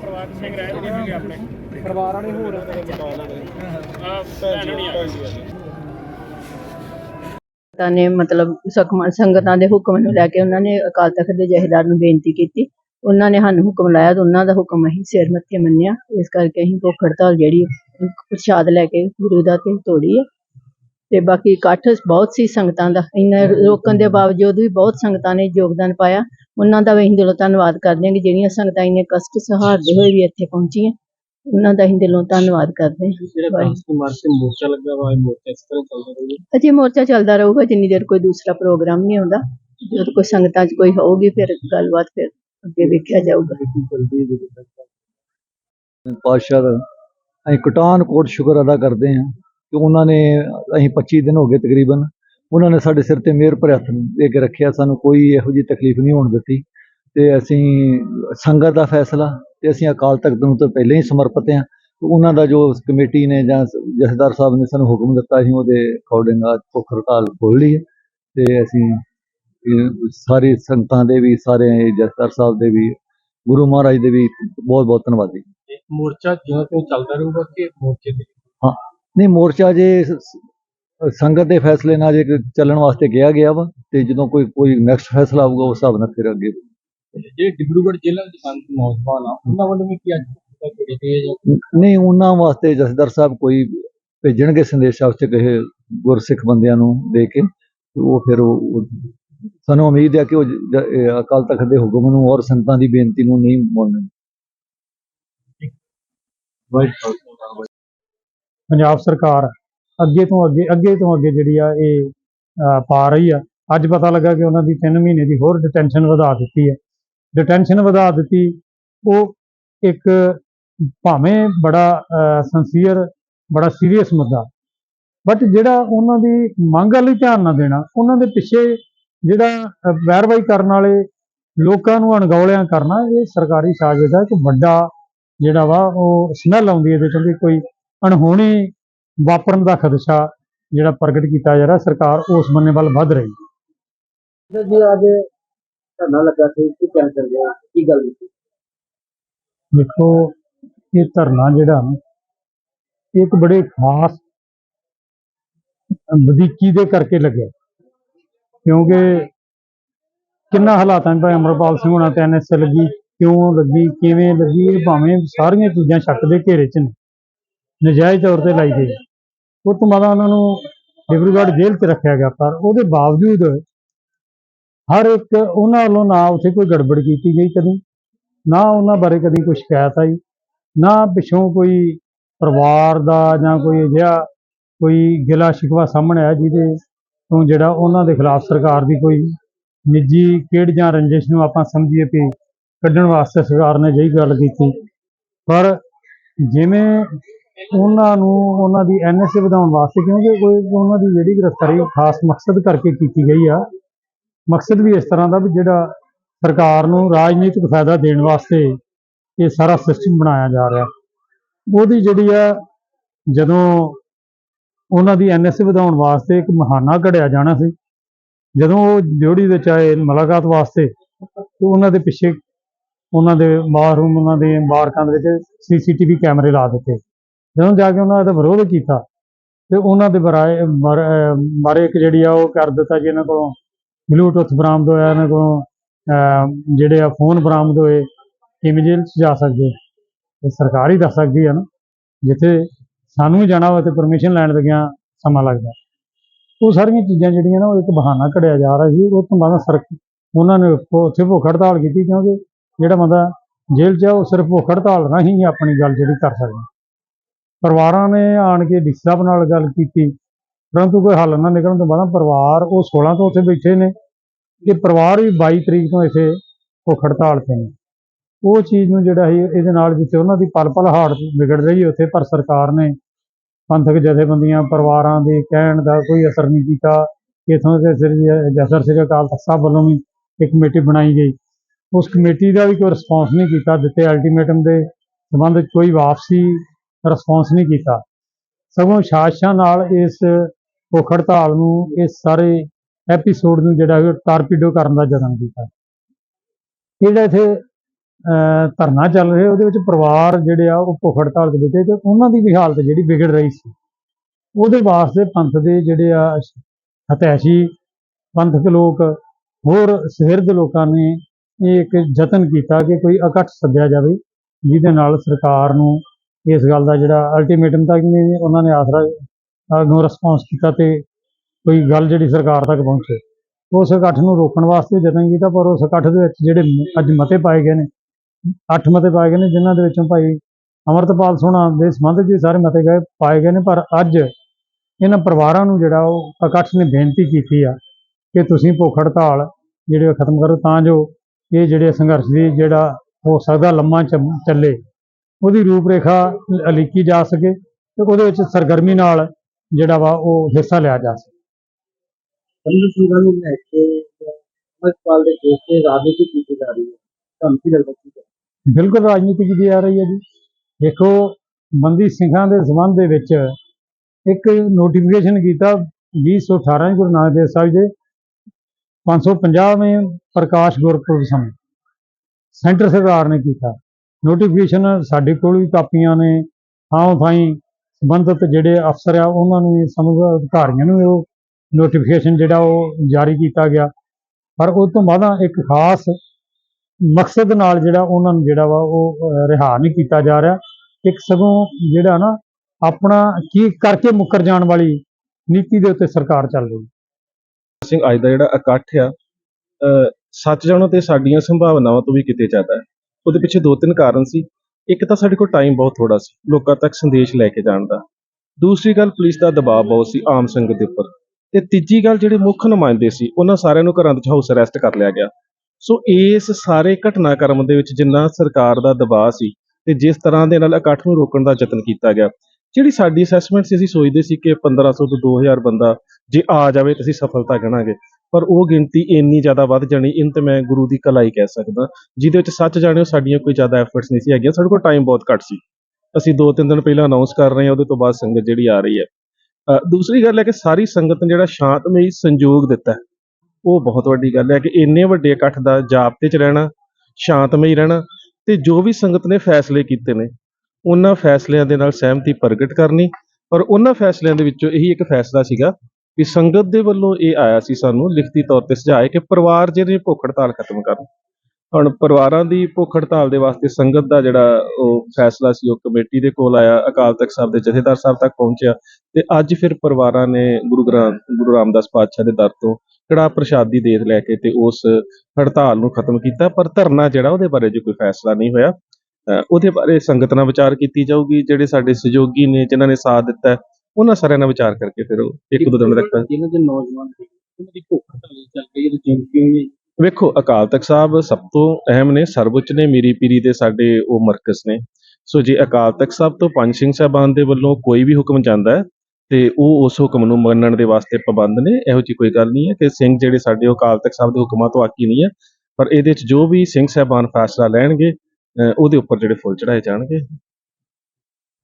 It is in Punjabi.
ਪ੍ਰਵਾਦ ਸਿੰਘ ਰਹਿ ਜਿਹੜੇ ਸੀਗੇ ਆਪਣੇ ਪਰਿਵਾਰਾਂ ਨੇ ਹੋਰ ਆ ਭੈਣ ਨਹੀਂ ਆ ਤਾਂ ਨੇ ਮਤਲਬ ਸੰਗਤਾਂ ਦੇ ਹੁਕਮ ਨੂੰ ਲੈ ਕੇ ਉਹਨਾਂ ਨੇ ਅਕਾਲ ਤਖਤ ਦੇ ਜਹੇਦਾਰ ਨੂੰ ਬੇਨਤੀ ਕੀਤੀ। ਉਹਨਾਂ ਨੇ ਸਾਨੂੰ ਹੁਕਮ ਲਾਇਆ ਤੇ ਉਹਨਾਂ ਦਾ ਹੁਕਮ ਅਸੀਂ ਸਿਰ ਮੱਥੇ ਮੰਨਿਆ। ਇਸ ਕਰਕੇ ਅਸੀਂ ਭੁੱਖ ਹੜਤਾਲ ਜਿਹੜੀ ਪ੍ਰਸ਼ਾਦ ਲੈ ਕੇ ਗੁਰੂ ਦਾ ਤੇ ਤੋੜੀ ਹੈ। ਤੇ ਬਾਕੀ ਇਕੱਠ ਬਹੁਤ ਸੀ ਸੰਗਤਾਂ ਦਾ। ਇੰਨਾ ਰੋਕਣ ਦੇ ਬਾਵਜੂਦ ਵੀ ਬਹੁਤ ਸੰਗਤਾਂ ਨੇ ਯੋਗਦਾਨ ਪਾਇਆ। ਉਹਨਾਂ ਦਾ ਵੀ ਅਸੀਂ ਦਿਲੋਂ ਧੰਨਵਾਦ ਕਰਦੇ ਹਾਂ ਕਿ ਜਿਹੜੀਆਂ ਸੰਗਤਾਂ ਇੰਨੇ ਕਸ਼ਟ ਸਹਾਰਦੇ ਹੋਏ ਵੀ ਇੱਥੇ ਪਹੁੰਚੀਆਂ ਉਹਨਾਂ ਦਾ ਅਸੀਂ ਦਿਲੋਂ ਧੰਨਵਾਦ ਕਰਦੇ ਹਾਂ। ਵਾਹਿਗੁਰੂ। ਦਾਸ ਕੁਮਾਰ ਤੇ ਮੋਰਚਾ ਲੱਗਾ ਵਾ? ਇਹ ਮੋਰਚਾ ਇਸ ਤਰ੍ਹਾਂ ਚੱਲਦਾ ਰਹੂਗਾ? ਅਜੇ ਮੋਰਚਾ ਚੱਲਦਾ ਰਹੂਗਾ ਜਿੰਨੀ ਦੇਰ ਕੋਈ ਦੂਸਰਾ ਪ੍ਰੋਗਰਾਮ ਨਹੀਂ ਆਉਂਦਾ। ਜਦੋਂ ਕੋਈ ਸੰਗਤਾਂ 'ਚ ਕੋਈ ਹੋਊਗੀ ਫਿਰ ਗੱਲਬਾਤ ਫਿਰ ਅੱਗੇ ਵੇਖਿਆ ਜਾਊਗਾ। ਕੀ ਚੱਲਦੀ ਹੈ ਜਦੋਂ ਤੱਕ। ਪਾਤਸ਼ਾਹ ਦਾ ਅਸੀਂ ਕਟਾਨ ਕੋਟ ਸ਼ੁਕਰ ਅਦਾ ਕਰਦੇ ਹਾਂ ਕਿ ਉਹਨਾਂ ਨੇ ਅਸੀਂ 25 ਦਿਨ ਹੋ ਗਏ ਤਕਰੀਬਨ ਉਹਨਾਂ ਨੇ ਸਾਡੇ ਸਿਰ ਤੇ ਮਿਹਰ ਭਰੇ ਹੱਥ ਦੇ ਕੇ ਰੱਖਿਆ ਸਾਨੂੰ ਕੋਈ ਇਹੋ ਜਿਹੀ ਤਕਲੀਫ ਨਹੀਂ ਹੋਣ ਦਿੱਤੀ। ਤੇ ਅਸੀਂ ਸੰਗਤ ਦਾ ਫੈਸਲਾ ਤੇ ਅਸੀਂ ਅਕਾਲ ਤਖਤ ਨੂੰ ਤਾਂ ਪਹਿਲਾਂ ਹੀ ਸਮਰਪਿਤ ਹਾਂ। ਉਹਨਾਂ ਦਾ ਜੋ ਕਮੇਟੀ ਨੇ ਜਾਂ ਜਥੇਦਾਰ ਸਾਹਿਬ ਨੇ ਸਾਨੂੰ ਹੁਕਮ ਦਿੱਤਾ ਅਸੀਂ ਉਹਦੇ ਅਕੋਰਡਿੰਗ ਅੱਜ ਭੁੱਖ ਹੜਤਾਲ ਖੋਲ੍ਹ ਲਈ ਹੈ ਤੇ ਅਸੀਂ ਸਾਰੀ ਸੰਗਤਾਂ ਦੇ ਵੀ ਸਾਰੇ ਜਥੇਦਾਰ ਸਾਹਿਬ ਦੇ ਵੀ ਗੁਰੂ ਮਹਾਰਾਜ ਦੇ ਵੀ ਬਹੁਤ ਬਹੁਤ ਧੰਨਵਾਦੀ ਮੋਰਚਾ ਜਿਉਂ ਤਿਉਂ ਚੱਲਦਾ ਰਹੂਗਾ ਕਿ ਮੋਰਚੇ ਦੇ ਨਹੀਂ ਮੋਰਚਾ ਜੇ ਸ- ਸ- ਸੰਗਤ ਦੇ ਫੈਸਲੇ ਨਾਲ ਜੇ ਚੱਲਣ ਵਾਸਤੇ ਕਿਹਾ ਗਿਆ ਵਾ ਤੇ ਜਦੋਂ ਕੋਈ ਕੋਈ ਨੈਕਸਟ ਫੈਸਲਾ ਆਊਗਾ ਉਸ ਹਿਸਾਬ ਨਾਲ ਫਿਰ ਅੱਗੇ ਜਿਹੜੇ ਡਿਬਰੂਗੜ੍ਹ ਜ਼ਿਲ੍ਹਾ ਦੇ ਸੰਤ ਨੌਜਵਾਨ ਆ ਉਹਨਾਂ ਵੱਲੋਂ ਵੀ ਕੀ ਅੱਜ ਜਾਂ ਨਹੀਂ ਉਹਨਾਂ ਵਾਸਤੇ ਜਥੇਦਾਰ ਸਾਹਿਬ ਕੋਈ ਭੇਜਣਗੇ ਸੰਦੇਸ਼ ਉਸ ਚ ਕਹੇ ਗੁਰਸਿੱਖ ਬੰਦਿਆਂ ਨੂੰ ਦੇ ਕੇ ਤੇ ਉਹ ਫਿਰ ਉਹ ਸਾਨੂੰ ਉਮੀਦ ਹੈ ਕਿ ਉਹ ਜ- ਅਕਾਲ ਤਖਤ ਦੇ ਹੁਕਮ ਨੂੰ ਔਰ ਸੰਗਤਾਂ ਦੀ ਬੇਨਤੀ ਨੂੰ ਨਹੀਂ ਮੰਨਣਗੇ। ਪੰਜਾਬ ਸਰਕਾਰ ਅੱਗੇ ਤੋਂ ਅੱਗੇ ਅੱਗੇ ਤੋਂ ਅੱਗੇ ਜਿਹੜੀ ਆ ਇਹ ਪਾ ਰਹੀ ਆ। ਅੱਜ ਪਤਾ ਲੱਗਾ ਕਿ ਉਹਨਾਂ ਦੀ 3 ਮਹੀਨੇ ਦੀ ਹੋਰ ਡਿਟੈਂਸ਼ਨ ਵਧਾ ਦਿੱਤੀ ਹੈ। ਡਿਟੈਂਸ਼ਨ ਵਧਾ ਦਿੱਤੀ, ਉਹ ਇੱਕ ਭਾਵੇਂ ਬੜਾ ਸੰਸੀਅਰ ਬੜਾ ਸੀਰੀਅਸ ਮੁੱਦਾ। ਬਟ ਜਿਹੜਾ ਉਹਨਾਂ ਦੀ ਮੰਗ ਵਾਲੀ ਧਿਆਨ ਨਾ ਦੇਣਾ, ਉਹਨਾਂ ਦੇ ਪਿੱਛੇ ਜਿਹੜਾ ਵੈਰਵਾਈ ਕਰਨ ਵਾਲੇ ਲੋਕਾਂ ਨੂੰ ਅਣਗੌਲਿਆਂ ਕਰਨਾ, ਇਹ ਸਰਕਾਰੀ ਸਾਜ਼ਿਸ਼ ਦਾ ਇੱਕ ਵੱਡਾ ਜਿਹੜਾ ਵਾ, ਉਹ ਸਮੈਲ ਆਉਂਦੀ ਹੈ ਇਹਦੇ ਚੋਂ ਵੀ ਕੋਈ ਅਣਹੋਣੀ ਵਾਪਰਨ ਦਾ ਖਦਸ਼ਾ ਜਿਹੜਾ ਪ੍ਰਗਟ ਕੀਤਾ ਜਾ ਰਿਹਾ ਸਰਕਾਰ ਉਸ ਬੰਨੇ ਵੱਲ ਵੱਧ ਰਹੀ ਹੈ। ਜੀ ਅੱਜ ਧਰਨਾ ਲੱਗਾ ਸੀ ਕੀ ਕਹਿਣਾ ਚਾਹੁੰਦੇ ਹੋ ਕੀ ਗੱਲ ਸੀ ਦੇਖੋ ਇਹ ਧਰਨਾ ਜਿਹੜਾ ਇੱਕ ਬੜੇ ਖਾਸ ਵਧੀਕੀ ਦੇ ਕਰਕੇ ਲੱਗਿਆ। ਕਿਉਂਕਿ ਕਿੰਨਾ ਹਾਲਾਤਾਂ ਭਾਈ ਅਮਰਪਾਲ ਸਿੰਘ ਹੋਣਾ ਤੇ ਐਨਐਸ ਲੱਗੀ ਕਿਉਂ ਲੱਗੀ ਕਿਵੇਂ ਲੱਗੀ ਇਹ ਭਾਵੇਂ ਸਾਰੀਆਂ ਚੀਜ਼ਾਂ ਸ਼ੱਕ ਦੇ ਘੇਰੇ 'ਚ ਨੇ। ਨਜਾਇਜ਼ ਤੌਰ ਤੇ ਲਾਈ ਗਈ। ਉਹ ਤੋਂ ਬਾਅਦ ਉਹਨਾਂ ਨੂੰ ਡਿਬਰੂਗੜ੍ਹ ਜੇਲ੍ਹ 'ਚ ਰੱਖਿਆ ਗਿਆ ਪਰ ਉਹਦੇ ਬਾਵਜੂਦ ਹਰ ਇੱਕ ਉਹਨਾਂ ਵੱਲੋਂ ਨਾ ਉੱਥੇ ਕੋਈ ਗੜਬੜ ਕੀਤੀ ਗਈ ਕਦੀ, ਨਾ ਉਹਨਾਂ ਬਾਰੇ ਕਦੀ ਕੋਈ ਸ਼ਿਕਾਇਤ ਆਈ, ਨਾ ਪਿੱਛੋਂ ਕੋਈ ਪਰਿਵਾਰ ਦਾ ਜਾਂ ਕੋਈ ਅਜਿਹਾ ਕੋਈ ਗਿਲਾ ਸ਼ਿਕਵਾ ਸਾਹਮਣੇ ਆਇਆ ਜਿਹਦੇ ਤੋਂ ਜਿਹੜਾ ਉਹਨਾਂ ਦੇ ਖਿਲਾਫ ਸਰਕਾਰ ਦੀ ਕੋਈ ਨਿੱਜੀ ਕਿਹੜ ਜਾਂ ਰੰਜਿਸ਼ ਨੂੰ ਆਪਾਂ ਸਮਝੀਏ ਕਿ ਕੱਢਣ ਵਾਸਤੇ ਸਰਕਾਰ ਨੇ ਜਿਹੀ ਗੱਲ ਕੀਤੀ। ਪਰ ਜਿਵੇਂ ਉਹਨਾਂ ਨੂੰ ਉਹਨਾਂ ਦੀ ਐਨਐਸਏ ਵਧਾਉਣ ਵਾਸਤੇ, ਕਿਉਂਕਿ ਕੋਈ ਉਹਨਾਂ ਦੀ ਜਿਹੜੀ ਗ੍ਰਿਫਤਾਰੀ ਖਾਸ ਮਕਸਦ ਕਰਕੇ ਕੀਤੀ ਗਈ ਆ। ਮਕਸਦ ਵੀ ਇਸ ਤਰ੍ਹਾਂ ਦਾ ਵੀ ਜਿਹੜਾ ਸਰਕਾਰ ਨੂੰ ਰਾਜਨੀਤਿਕ ਫਾਇਦਾ ਦੇਣ ਵਾਸਤੇ ਇਹ ਸਾਰਾ ਸਿਸਟਮ ਬਣਾਇਆ ਜਾ ਰਿਹਾ। ਉਹਦੀ ਜਿਹੜੀ ਆ, ਜਦੋਂ ਉਹਨਾਂ ਦੀ ਐਨਐਸਏ ਵਧਾਉਣ ਵਾਸਤੇ ਇੱਕ ਮਹਾਨਾ ਘੜਿਆ ਜਾਣਾ ਸੀ, ਜਦੋਂ ਉਹ ਜੋੜੀ ਵਿੱਚ ਆਏ ਮੁਲਾਕਾਤ ਵਾਸਤੇ, ਤੇ ਉਹਨਾਂ ਦੇ ਪਿੱਛੇ ਉਹਨਾਂ ਦੇ ਬਾਥਰੂਮ, ਉਹਨਾਂ ਦੇ ਬਾਰਕਾਂ ਦੇ ਵਿੱਚ ਸੀਸੀਟੀਵੀ ਕੈਮਰੇ ਲਾ ਦਿੱਤੇ। ਜਦੋਂ ਜਾ ਕੇ ਉਹਨਾਂ ਦਾ ਵਿਰੋਧ ਕੀਤਾ ਤੇ ਉਹਨਾਂ ਦੇ ਬਰਾਏ, ਮਰ- ਅਹ, ਮਾਰੇ ਇੱਕ ਜਿਹੜੀ ਆ ਉਹ ਕਰ ਦਿੱਤਾ ਜੀ ਇਹਨਾਂ ਕੋਲੋਂ ਬਲੂਟੁੱਥ ਬਰਾਮਦ ਹੋਇਆ ਇਹਨਾਂ ਕੋਲੋਂ ਜਿਹੜੇ ਆ ਫੋਨ ਬਰਾਮਦ ਹੋਏ, ਕਿਵੇਂ ਜੇਲ੍ਹ 'ਚ ਜਾ ਸਕਦੇ ਇਹ ਸਰਕਾਰ ਹੀ ਦੱਸ ਸਕਦੀ ਹੈ ਨਾ, ਜਿੱਥੇ ਸਾਨੂੰ ਹੀ ਜਾਣਾ ਹੋਵੇ ਤੇ ਪਰਮਿਸ਼ਨ ਲੈਣ ਲੱਗਿਆਂ ਸਮਾਂ ਲੱਗਦਾ। ਉਹ ਸਾਰੀਆਂ ਚੀਜ਼ਾਂ ਜਿਹੜੀਆਂ ਨਾ ਉਹ ਇੱਕ ਬਹਾਨਾ ਘੜਿਆ ਜਾ ਰਿਹਾ ਸੀ, ਉਹ ਤੋਂ ਬਾਅਦ ਸਰ, ਉਹਨਾਂ ਨੇ ਉੱਥੇ ਭੁੱਖ ਹੜਤਾਲ ਕੀਤੀ ਕਿਉਂਕਿ ਜਿਹੜਾ ਬੰਦਾ ਜੇਲ੍ਹ 'ਚ ਆ, ਉਹ ਸਿਰਫ ਭੁੱਖ ਹੜਤਾਲ ਰਾਹੀਂ ਹੀ ਆਪਣੀ ਗੱਲ ਜਿਹੜੀ ਕਰ ਸਕਦਾ। ਪਰਿਵਾਰਾਂ ਨੇ ਆਣ ਕੇ ਡੀ ਸਾਹਿਬ ਨਾਲ ਗੱਲ ਕੀਤੀ। ਪਰੰਤੂ ਕੋਈ ਹੱਲ ਨਾ ਨਿਕਲਣ ਤੋਂ ਬਾਅਦ ਪਰਿਵਾਰ ਉਹ 16 ਤੋਂ ਉੱਥੇ ਬੈਠੇ ਨੇ ਇਹ ਪਰਿਵਾਰ ਵੀ 22 ਤਰੀਕ ਤੋਂ ਇੱਥੇ ਭੁੱਖ ਹੜਤਾਲ ਤੇ ਨੇ। ਉਹ ਚੀਜ਼ ਨੂੰ ਜਿਹੜਾ ਸੀ, ਇਹਦੇ ਨਾਲ ਜਿੱਥੇ ਉਹਨਾਂ ਦੀ ਪਲ ਪਲ ਹਾਲਤ ਵਿਗੜ ਰਹੀ ਹੈ ਉੱਥੇ, ਪਰ ਸਰਕਾਰ ਨੇ ਪੰਥਕ ਜਥੇਬੰਦੀਆਂ, ਪਰਿਵਾਰਾਂ ਦੇ ਕਹਿਣ ਦਾ ਕੋਈ ਅਸਰ ਨਹੀਂ ਕੀਤਾ। ਇਥੋਂ ਦੇ ਸਿਰ ਜਸਰ ਸ੍ਰੀ ਅਕਾਲ ਤਖਤ ਸਾਹਿਬ ਵੱਲੋਂ ਵੀ ਇੱਕ ਕਮੇਟੀ ਬਣਾਈ ਗਈ। ਉਸ ਕਮੇਟੀ ਦਾ ਵੀ ਕੋਈ ਰਿਸਪੌਂਸ ਨਹੀਂ ਕੀਤਾ, ਦਿੱਤੇ ਅਲਟੀਮੇਟਮ ਦੇ ਸੰਬੰਧ ਕੋਈ ਵਾਪਸੀ ਰਿਸਪੌਂਸ ਨਹੀਂ ਕੀਤਾ। ਸਗੋਂ ਸ਼ਾਸਕਾਂ ਨਾਲ ਇਸ ਭੁੱਖ ਹੜਤਾਲ ਨੂੰ, ਇਸ ਸਾਰੇ ਐਪੀਸੋਡ ਨੂੰ ਜਿਹੜਾ ਹੈ ਟਾਰਪੀਡੋ ਕਰਨ ਦਾ ਯਤਨ ਕੀਤਾ। ਜਿਹੜਾ ਇੱਥੇ ਧਰਨਾ ਚੱਲ ਰਿਹਾ, ਉਹਦੇ ਵਿੱਚ ਪਰਿਵਾਰ ਜਿਹੜੇ ਆ, ਉਹ ਭੁੱਖ ਹੜਤਾਲ ਦੇ ਵਿੱਚ ਤੇ ਉਹਨਾਂ ਦੀ ਵੀ ਹਾਲਤ ਜਿਹੜੀ ਵਿਗੜ ਰਹੀ ਸੀ। ਉਹਦੇ ਵਾਸਤੇ ਪੰਥ ਦੇ ਜਿਹੜੇ ਆ, ਹਤੈਸ਼ੀ ਪੰਥਕ ਲੋਕ, ਹੋਰ ਸ਼ਹਿਰ ਲੋਕਾਂ ਨੇ ਇਹ ਇੱਕ ਯਤਨ ਕੀਤਾ ਕਿ ਕੋਈ ਇਕੱਠ ਸੱਦਿਆ ਜਾਵੇ, ਜਿਹਦੇ ਨਾਲ ਸਰਕਾਰ ਨੂੰ ਇਸ ਗੱਲ ਦਾ ਜਿਹੜਾ ਅਲਟੀਮੇਟਮ ਤੱਕ ਨਹੀਂ, ਉਹਨਾਂ ਨੇ ਆਸਰਾ ਨੂੰ ਰਿਸਪੌਂਸ ਕੀਤਾ ਤੇ ਕੋਈ ਗੱਲ ਜਿਹੜੀ ਸਰਕਾਰ ਤੱਕ ਪਹੁੰਚੇ। ਉਸ ਇਕੱਠ ਨੂੰ ਰੋਕਣ ਵਾਸਤੇ ਯਤਨ ਕੀਤਾ ਪਰ ਉਸ ਇਕੱਠ ਦੇ ਵਿੱਚ ਜਿਹੜੇ ਅੱਜ ਮਤੇ ਪਾਏ ਗਏ ਨੇ, ਅੱਠ ਮਤੇ ਪਾਏ ਗਏ ਨੇ, ਜਿਨ੍ਹਾਂ ਦੇ ਵਿੱਚੋਂ ਭਾਈ ਅਮਰਤਪਾਲ ਸੋਹਣਾ ਦੇ ਸੰਬੰਧ 'ਚ ਵੀ ਸਾਰੇ ਮਤੇ ਗਏ, ਪਾਏ ਗਏ ਨੇ, ਪਰ ਅੱਜ ਇਹਨਾਂ ਪਰਿਵਾਰਾਂ ਨੂੰ ਜਿਹੜਾ ਉਹ ਇਕੱਠ ਨੇ ਬੇਨਤੀ ਕੀਤੀ ਆ ਕਿ ਤੁਸੀਂ ਭੁੱਖ ਹੜਤਾਲ ਜਿਹੜੇ ਉਹ ਖਤਮ ਕਰੋ, ਤਾਂ ਜੋ ਇਹ ਜਿਹੜੇ ਸੰਘਰਸ਼ ਦੀ ਜਿਹੜਾ ਹੋ ਸਕਦਾ ਲੰਮਾ ਚੱਲੇ। ਉਹਦੀ ਰੂਪਰੇਖਾ ਅਲੀਕੀ ਜਾ ਸਕੇ ਤੇ ਉਹਦੇ ਵਿੱਚ ਸਰਗਰਮੀ ਨਾਲ ਜਿਹੜਾ ਵਾ ਉਹ ਹਿੱਸਾ ਲਿਆ ਜਾ ਸਕੇ। ਸੰਤ ਸਿੰਘਾਂ ਨੂੰ ਲੈ ਕੇ ਅਮਰਪਾਲ ਦੇ ਕੇਸ ਤੇ ਰਾਜਨੀਤੀ ਕੀਤੀ ਜਾ ਰਹੀ ਹੈ। ਤੁਹਾਨੂੰ ਕੀ ਲੱਗਦਾ ਕੀ ਹੈ। ਬਿਲਕੁਲ ਰਾਜਨੀਤੀ ਕੀਤੀ ਜਾ ਰਹੀ ਹੈ ਜੀ। ਦੇਖੋ ਬੰਦੀ ਸਿੰਘਾਂ ਦੇ ਸੰਬੰਧ ਦੇ ਵਿੱਚ ਇੱਕ ਨੋਟੀਫਿਕੇਸ਼ਨ ਕੀਤਾ 2018 ਚ ਗੁਰੂ ਨਾਨਕ ਦੇਵ ਸਾਹਿਬ ਦੇ 550ਵੇਂ ਪ੍ਰਕਾਸ਼ ਗੁਰਪੁਰਬ ਸਮੇਂ। ਸੈਂਟਰ ਸਰਕਾਰ ਨੇ ਕੀਤਾ। ਨੋਟੀਫਿਕੇਸ਼ਨ ਸਾਡੇ ਕੋਲ ਵੀ ਕਾਪੀਆਂ ਨੇ ਥਾਂ ਥਾਈਂ ਸੰਬੰਧਿਤ ਜਿਹੜੇ ਅਫਸਰ ਆ ਉਹਨਾਂ ਨੂੰ ਵੀ ਸਮਝ ਅਧਿਕਾਰੀਆਂ ਨੂੰ ਉਹ ਨੋਟੀਫਿਕੇਸ਼ਨ ਜਿਹੜਾ ਉਹ ਜਾਰੀ ਕੀਤਾ ਗਿਆ। ਪਰ ਉਸ ਤੋਂ ਬਾਅਦ ਇੱਕ ਖਾਸ ਮਕਸਦ ਨਾਲ ਜਿਹੜਾ ਉਹਨਾਂ ਨੂੰ ਜਿਹੜਾ ਵਾ ਉਹ ਅਹ, ਰਿਹਾ ਨਹੀਂ ਕੀਤਾ ਜਾ ਰਿਹਾ। ਇੱਕ ਸਗੋਂ ਜਿਹੜਾ ਨਾ ਆਪਣਾ ਕੀ ਕਰਕੇ ਮੁੱਕਰ ਜਾਣ ਵਾਲੀ ਨੀਤੀ ਦੇ ਉੱਤੇ ਸਰਕਾਰ ਚੱਲ ਰਹੀ ਹੈ। ਸਿੰਘ ਅੱਜ ਦਾ ਜਿਹੜਾ ਇਕੱਠ ਆ ਸੱਚ ਜਾਣੋ ਤੇ ਸਾਡੀਆਂ ਸੰਭਾਵਨਾਵਾਂ ਤੋਂ ਵੀ ਕਿਤੇ ਜ਼ਿਆਦਾ ਹੈ। ਉਹਦੇ ਪਿੱਛੇ ਦੋ ਤਿੰਨ ਕਾਰਨ ਸੀ। ਇੱਕ ਤਾਂ ਸਾਡੇ ਕੋਲ ਟਾਈਮ ਬਹੁਤ ਥੋੜਾ ਸੀ, ਲੋਕਾਂ ਤੱਕ ਸੰਦੇਸ਼ ਲੈ ਕੇ ਜਾਣ ਦਾ। ਦੂਸਰੀ ਗੱਲ, ਪੁਲਿਸ ਦਾ ਦਬਾਅ ਬਹੁਤ ਸੀ ਆਮ ਸੰਗਤ ਦੇ ਉੱਪਰ। ਤੇ ਤੀਜੀ ਗੱਲ, ਜਿਹੜੇ ਮੁੱਖ ਨੁਮਾਇੰਦੇ ਸੀ, ਉਹਨਾਂ ਸਾਰਿਆਂ ਨੂੰ ਘਰਾਂ ਵਿੱਚ ਹਾਊਸ ਅਰੈਸਟ ਕਰ ਲਿਆ ਗਿਆ। ਸੋ ਇਸ ਸਾਰੇ ਘਟਨਾਕ੍ਰਮ ਦੇ ਵਿੱਚ ਜਿੰਨਾ ਸਰਕਾਰ ਦਾ ਦਬਾਅ ਸੀ ਤੇ ਜਿਸ ਤਰ੍ਹਾਂ ਦੇ ਨਾਲ ਇਕੱਠ ਨੂੰ ਰੋਕਣ ਦਾ ਯਤਨ ਕੀਤਾ ਗਿਆ, ਜਿਹੜੀ ਸਾਡੀ ਅਸੈਸਮੈਂਟ ਸੀ ਅਸੀਂ ਸੋਚਦੇ ਸੀ ਕਿ 1500 ਤੋਂ 2000 ਬੰਦਾ ਜੇ ਆ ਜਾਵੇ ਤਾਂ ਅਸੀਂ ਸਫਲਤਾ ਗਣਾਂਗੇ। ਪਰ ਉਹ ਗਿਣਤੀ ਇੰਨੀ ਜ਼ਿਆਦਾ ਵੱਧ ਜਾਣੀ, ਇਹਨੂੰ ਤੇ ਮੈਂ ਗੁਰੂ ਦੀ ਕਲਾਈ ਕਹਿ ਸਕਦਾ। ਜਿਹਦੇ ਵਿੱਚ ਸੱਚ ਜਾਣਿਓ, ਸਾਡੀਆਂ ਕੋਈ ਜ਼ਿਆਦਾ ਐਫਰਟਸ ਨਹੀਂ ਸੀ ਹੈਗੀਆਂ। ਸਾਡੇ ਕੋਲ ਟਾਈਮ ਬਹੁਤ ਘੱਟ ਸੀ। ਅਸੀਂ ਦੋ ਤਿੰਨ ਦਿਨ ਪਹਿਲਾਂ ਅਨਾਉਂਸ ਕਰ ਰਹੇ ਹਾਂ, ਉਹਦੇ ਤੋਂ ਬਾਅਦ ਸੰਗਤ ਜਿਹੜੀ ਆ ਰਹੀ ਹੈ। ਦੂਸਰੀ ਗੱਲ ਹੈ ਕਿ ਸਾਰੀ ਸੰਗਤ ਨੇ ਜਿਹੜਾ ਸ਼ਾਂਤਮਈ ਸੰਯੋਗ ਦਿੱਤਾ ਉਹ ਬਹੁਤ ਵੱਡੀ ਗੱਲ ਹੈ ਕਿ ਇੰਨੇ ਵੱਡੇ ਇਕੱਠ ਦਾ ਜਾਪਤੇ 'ਚ ਰਹਿਣਾ, ਸ਼ਾਂਤਮਈ ਰਹਿਣਾ ਤੇ ਜੋ ਵੀ ਸੰਗਤ ਨੇ ਫੈਸਲੇ ਕੀਤੇ ਨੇ, ਉਹਨਾਂ ਫੈਸਲਿਆਂ ਦੇ ਨਾਲ ਸਹਿਮਤੀ ਪ੍ਰਗਟ ਕਰਨੀ। ਪਰ ਉਹਨਾਂ ਫੈਸਲਿਆਂ ਦੇ ਵਿੱਚੋਂ ਇਹੀ ਇੱਕ ਫੈਸਲਾ ਸੀਗਾ ਕਿ ਸੰਗਤ ਦੇ ਵੱਲੋਂ ਇਹ ਆਇਆ ਸੀ ਸਾਨੂੰ ਲਿਖਤੀ ਤੌਰ ਤੇ ਸੁਝਾਅ ਕਿ ਪਰਿਵਾਰ ਜਿਹੜੇ ਭੁੱਖ ਹੜਤਾਲ ਖਤਮ ਕਰਨ। ਹੁਣ ਪਰਿਵਾਰਾਂ ਦੀ ਭੁੱਖ ਹੜਤਾਲ ਦੇ ਵਾਸਤੇ ਸੰਗਤ ਦਾ ਜਿਹੜਾ ਉਹ ਫੈਸਲਾ ਸੀ ਉਹ ਕਮੇਟੀ ਦੇ ਕੋਲ ਆਇਆ ਅਕਾਲ ਤਖਤ ਸਾਹਿਬ ਦੇ ਜਥੇਦਾਰ ਸਾਹਿਬ ਤੱਕ ਪਹੁੰਚਿਆ ਤੇ ਅੱਜ ਫਿਰ ਪਰਿਵਾਰਾਂ ਨੇ ਗੁਰੂ ਗ੍ਰੰਥ ਗੁਰੂ ਰਾਮਦਾਸ ਪਾਤਸ਼ਾਹ ਦੇ ਦਰ ਤੋਂ ਕੜਾ ਪ੍ਰਸ਼ਾਦੀ ਦੇਤ ਲੈ ਕੇ ਤੇ ਉਸ ਹੜਤਾਲ ਨੂੰ ਖਤਮ ਕੀਤਾ ਪਰ ਧਰਨਾ ਜਿਹੜਾ ਉਹਦੇ ਬਾਰੇ ਜੋ ਕੋਈ ਫੈਸਲਾ ਨਹੀਂ ਹੋਇਆ ਅ, ਉਹਦੇ ਬਾਰੇ ਸੰਗਤ ਨਾਲ ਵਿਚਾਰ ਕੀਤੀ ਜਾਊਗੀ ਜਿਹੜੇ ਸਾਡੇ ਸਹਿਯੋਗੀ ਨੇ ਜਿਨ੍ਹਾਂ ਨੇ ਸਾਥ ਦਿੱਤਾ ਉਹਨਾਂ ਸਾਰਿਆਂ ਨਾਲ ਵਿਚਾਰ ਕਰਕੇ ਫਿਰ ਉਹ ਇੱਕ ਦੋ ਦਿਨ ਰੱਖਾਂਗੇ ਜਿਹਨਾਂ ਦੇ ਨੌਜਵਾਨ ਉਹਨਾਂ ਦੀ ਭੁੱਖ ਹੜਤਾਲ ਚੱਲ ਰਹੀ ਹੈ ਤੇ ਚੈਂਪੀਅਨ ਵੀ ਵੇਖੋ ਅਕਾਲ ਤਖਤ ਸਾਹਿਬ ਸਭ ਤੋਂ ਅਹਿਮ ਨੇ ਸਰਵਉੱਚ ਨੇ ਮੀਰੀ ਪੀਰੀ ਦੇ ਸਾਡੇ ਉਹ ਮਰਕਜ਼ ਨੇ। ਸੋ ਜੇ ਅਕਾਲ ਤਖਤ ਸਾਹਿਬ ਤੋਂ ਪੰਜ ਸਿੰਘ ਸਾਹਿਬਾਨ ਦੇ ਵੱਲੋਂ ਕੋਈ ਵੀ ਹੁਕਮ ਜਾਂਦਾ ਹੈ ਤੇ ਉਹ ਉਸ ਹੁਕਮ ਨੂੰ ਮੰਨਣ ਦੇ ਵਾਸਤੇ ਪਾਬੰਦ ਨੇ ਇਹੋ ਜੀ ਕੋਈ ਗੱਲ ਨਹੀਂ ਹੈ ਕਿ ਸਿੰਘ ਜਿਹੜੇ ਸਾਡੇ ਉਹ ਅਕਾਲ ਤਖਤ ਸਾਹਿਬ ਦੇ ਹੁਕਮਾਂ ਤੋਂ ਆਕੀ ਨਹੀਂ ਹੈ ਪਰ ਇਹਦੇ ਵਿੱਚ ਜੋ ਵੀ ਸਿੰਘ ਸਾਹਿਬਾਨ ਫੈਸਲਾ ਲੈਣਗੇ ਅਹ ਉਹਦੇ ਉੱਪਰ ਜਿਹੜੇ ਫੁੱਲ ਚੜਾਏ ਜਾਣਗੇ।